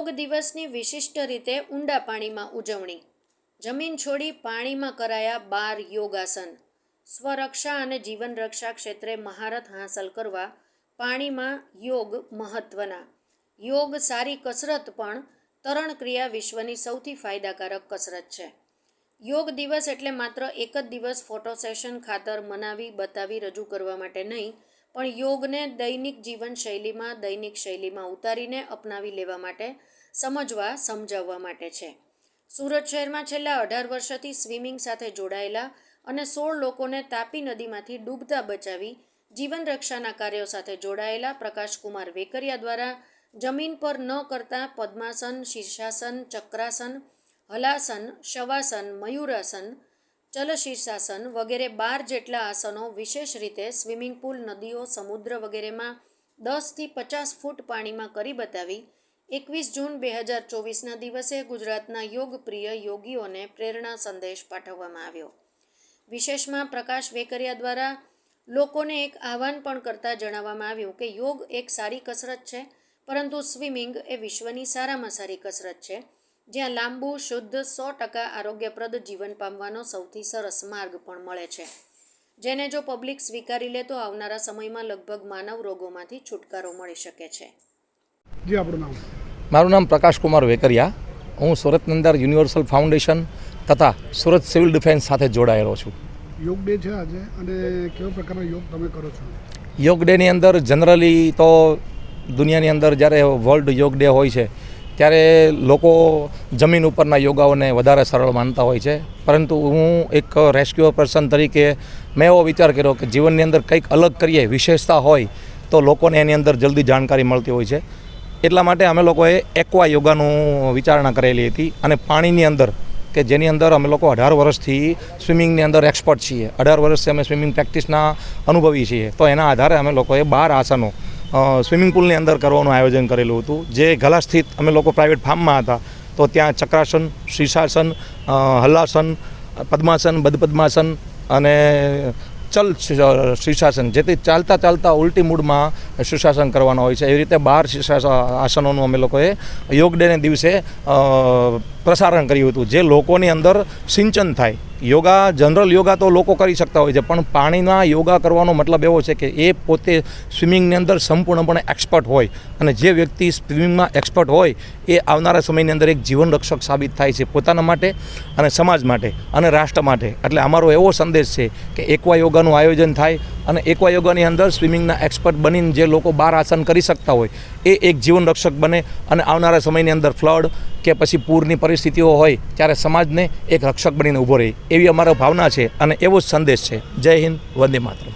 દિવસની વિશિષ્ટ રીતે ઊંડા પાણીમાં ઉજવણી. જમીન છોડી પાણીમાં કરાયા બાર યોગાસન. સ્વરક્ષા અને જીવન રક્ષા ક્ષેત્રે મહારત હાંસલ કરવા પાણીમાં યોગ મહત્વના. યોગ સારી કસરત પણ તરણ ક્રિયા વિશ્વની સૌથી ફાયદાકારક કસરત છે. યોગ દિવસ એટલે માત્ર એક જ દિવસ ફોટો સેશન ખાતર મનાવી, બતાવી, રજૂ કરવા માટે નહીં પણ યોગને દૈનિક જીવનશૈલીમાં, દૈનિક શૈલીમાં ઉતારીને અપનાવી લેવા માટે, સમજવા, સમજાવવા માટે છે. સુરત શહેરમાં છેલ્લા અઢાર વર્ષથી સ્વિમિંગ સાથે જોડાયેલા અને સોળ લોકોને તાપી નદીમાંથી ડૂબતા બચાવી જીવન રક્ષાના કાર્યો સાથે જોડાયેલા પ્રકાશકુમાર વેકરિયા દ્વારા જમીન પર ન કરતા પદ્માસન, શીર્ષાસન, ચક્રાસન, હલાસન, શવાસન, મયુરાસન ચલશીર્ષાસન વગેરે બાર જેટલા આસનો વિશેષ રીતે સ્વિમિંગ પુલ, નદીઓ, સમુદ્ર વગેરેમાં દસથી પચાસ ફૂટ પાણીમાં કરી બતાવી. એકવીસ જૂન બે હજાર ચોવીસના દિવસે ગુજરાતના યોગપ્રિય યોગીઓને પ્રેરણા સંદેશ પાઠવવામાં આવ્યો. વિશેષમાં પ્રકાશ વેકરિયા દ્વારા લોકોને એક આહવાન પણ કરતા જણાવવામાં આવ્યું કે યોગ એક સારી કસરત છે, પરંતુ સ્વિમિંગ એ વિશ્વની સારામાં સારી કસરત છે. જ્યાં લાંબુ શુદ્ધ સો ટકા આરોગ્યપ્રદ જીવન પામવાનો સૌથી સરસ માર્ગ પણ મળે છે. જેને જો પબ્લિક સ્વીકારી લે તો આવનારા સમયમાં લગભગ માનવ રોગોમાંથી છુટકારો મળી શકે છે. જી આપણું નામ. મારું નામ પ્રકાશકુમાર વેકરિયા. હું સુરતની અંદર યુનિવર્સલ ફાઉન્ડેશન તથા સુરત સિવિલ ડિફેન્સ સાથે જોડાયેલો છું. યોગ ડે છે આજે અને કેવા પ્રકારનો યોગ તમે કરો છો? યોગ ડેની અંદર જનરલી તો દુનિયાની અંદર જ્યારે વર્લ્ડ યોગ ડે હોય છે ત્યારે લોકો જમીન ઉપરના યોગાઓને વધારે સરળ માનતા હોય છે. પરંતુ હું એક રેસ્ક્યુઅર પર્સન તરીકે મેં એવો વિચાર કર્યો કે જીવનની અંદર કંઈક અલગ કરીએ, વિશેષતા હોય, તો લોકોને એની અંદર જલ્દી જાણકારી મળતી હોય છે. એટલા માટે અમે લોકોએ એક્વા યોગાનું વિચારણા કરેલી હતી અને પાણીની અંદર, કે જેની અંદર અમે લોકો અઢાર વર્ષથી સ્વિમિંગની અંદર એક્સપર્ટ છીએ. અઢાર વર્ષથી અમે સ્વિમિંગ પ્રેક્ટિસના અનુભવી છીએ. તો એના આધારે અમે લોકોએ બાર આસનો સ્વિમિંગ પુલની અંદર કરવાનું આયોજન કરેલું હતું. જે ગલા સ્થિત અમે લોકો પ્રાઇવેટ ફાર્મમાં હતા, તો ત્યાં ચક્રાસન શીર્ષાસન હલ્લાસન, પદ્માસન, બદપદ્માસન અને ચલ શીર્ષાસન જેથી ચાલતા ચાલતા ઉલટી મૂડમાં શીર્ષાસન કરવાનો હોય છે. એવી રીતે બાર આસનોનું અમે લોકોએ યોગ ડેને દિવસે પ્રસારણ કર્યું હતું, જે લોકોની અંદર સિંચન થાય. યોગા, જનરલ યોગા તો લોકો કરી શકતા હોય છે, પણ પાણીના યોગા કરવાનો મતલબ એવો છે કે એ પોતે સ્વિમિંગની અંદર સંપૂર્ણપણે એક્સપર્ટ હોય અને જે વ્યક્તિ સ્વિમિંગમાં એક્સપર્ટ હોય, એ આવનારા સમયની અંદર એક જીવન રક્ષક સાબિત થાય છે પોતાના માટે અને સમાજ માટે અને રાષ્ટ્ર માટે. એટલે અમારો એવો સંદેશ છે કે એકવા યોગાનું આયોજન થાય અને એકવા યોગાની અંદર સ્વિમિંગના એક્સપર્ટ બનીને જે લોકો બાર આસન કરી શકતા હોય, એ એક જીવન રક્ષક બને અને આવનારા સમયની અંદર ફ્લડ કે પછી પૂરની પરિસ્થિતિઓ હોય, ત્યારે સમાજને એક રક્ષક બનીને ઊભો રહે, એવી અમારો ભાવના છે અને એવો જ સંદેશ છે. જય હિન્દ, વંદે માતરમ.